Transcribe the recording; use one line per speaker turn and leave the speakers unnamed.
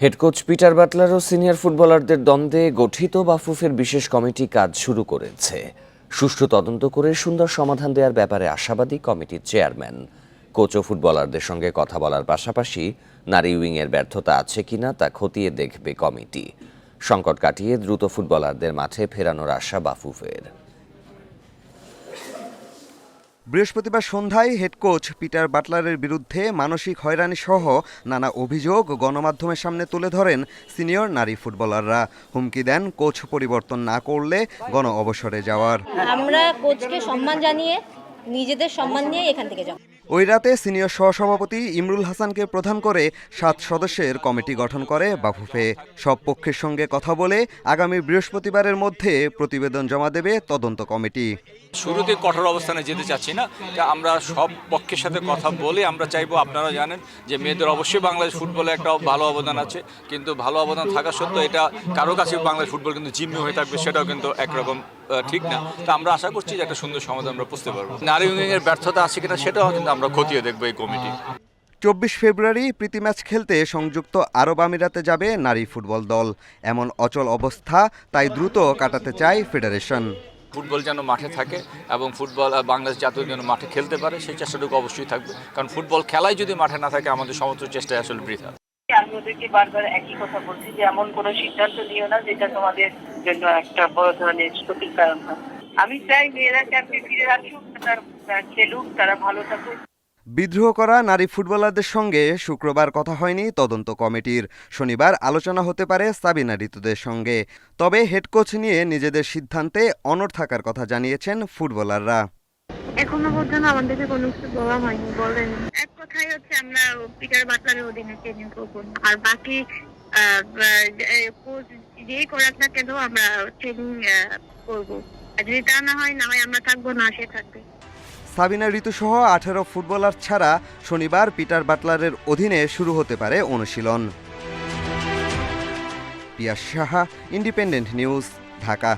Head coach Peter Butler ও senior ফুটবলারদের দ্বন্দ্বে গঠিত বাফুফের বিশেষ কমিটি কাজ শুরু করেছে। সুষ্ঠু তদন্ত করে সুন্দর সমাধান দেওয়ার ব্যাপারে আশাবাদী কমিটির চেয়ারম্যান। কোচ ও ফুটবলারদের সঙ্গে কথা বলার পাশাপাশি নারী উইংয়ের ব্যর্থতা আছে কিনা তা খতিয়ে দেখবে কমিটি। সংকট কাটিয়ে দ্রুত ফুটবলারদের মাঠে ফেরানোর আশা বাফুফের।
বৃহস্পতিবার সন্ধ্যায় হেড কোচ পিটার বাটলারের বিরুদ্ধে মানসিক হয়রানি সহ নানা অভিযোগ গণমাধ্যমের সামনে তুলে ধরেন সিনিয়র নারী ফুটবলাররা। হুমকি দেন কোচ পরিবর্তন না করলে গণ অবসরে যাওয়ার।
আমরা কোচকে সম্মান জানিয়ে, নিজেদের সম্মান নিয়ে এখান থেকে যাব।
ওই রাতে সিনিয়র সহসভাপতি ইমরুল হাসানকে প্রধান করে সাত সদস্যের কমিটি গঠন করে বাফুফে। সব পক্ষের সঙ্গে কথা বলে আগামী বৃহস্পতিবারের মধ্যে প্রতিবেদন জমা দেবে তদন্ত কমিটি।
শুরুতে কঠোর অবস্থানে যেতে চাচ্ছি না। আমরা সব পক্ষের সাথে কথা বলে আমরা চাইব আপনারা জানেন যে মেয়েদের অবশ্যই বাংলাদেশ ফুটবলে একটা ভালো অবদান আছে। কিন্তু ভালো অবদান থাকা সত্ত্বেও এটা কারও কাছে বাংলাদেশ ফুটবল কিন্তু জিম্মি হয়ে থাকবে সেটাও কিন্তু একরকম ঠিক না। তো আমরা আশা করছি যে একটা সুন্দর সমাধান আমরা বুঝতে পারব। নারী উইংয়ের ব্যর্থতা আছে কিনা সেটাও কিন্তু আমরা খতিয়ে দেখব এই কমিটি।
চব্বিশ ফেব্রুয়ারি প্রীতি ম্যাচ খেলতে সংযুক্ত আরব আমিরাতে যাবে নারী ফুটবল দল। এমন অচল অবস্থা তাই দ্রুত কাটাতে চায় ফেডারেশন।
ফুটবল যেন মাঠে থাকে এবং ফুটবল বাংলাদেশ জাতীয় যেন মাঠে খেলতে পারে সেই চেষ্টাটুকু অবশ্যই থাকবে। কারণ ফুটবল খেলাই যদি মাঠে না থাকে আমাদের সমস্ত চেষ্টায় আসলে বৃথা।
আমি ওদেরকে বারবার একই কথা বলছি যে এমন কোনো সিদ্ধান্ত নিও না যেটা তোমাদের জন্য একটা বড় ধরনের ক্ষতির কারণ হয়। আমি চাই মেয়েরা ক্যাম্পে ফিরে আসুক তারা খেলুক তারা ভালো থাকুক।
বিদ্রোহ করা নারী ফুটবলারদের সঙ্গে শুক্রবার কথা হয়নি তদন্ত কমিটির। শনিবার আলোচনা হতে পারে সাবিনা ঋতুদের সঙ্গে। তবে হেড কোচ নিয়ে নিজেদের সিদ্ধান্তে অনড় থাকার কথা জানিয়েছেন ফুটবলাররা।
এখনও পর্যন্ত আমাদেরকে কোনো কিছু বলা হয়নি বলেন। কথাই হচ্ছে আমরা পিটার বাটলারের অধীনে ট্রেনিং। আর বাকি কোচ করাক না কেন আমরা ট্রেনিং আর যদি তা না হয় না হয় আমরা থাকব না, সে থাকবে।
সাবিনা ঋতুসহ আঠেরো ফুটবলার ছাড়া শনিবার পিটার বাটলারের অধীনে শুরু হতে পারে অনুশীলন। Piyas Saha, independent news, Dhaka.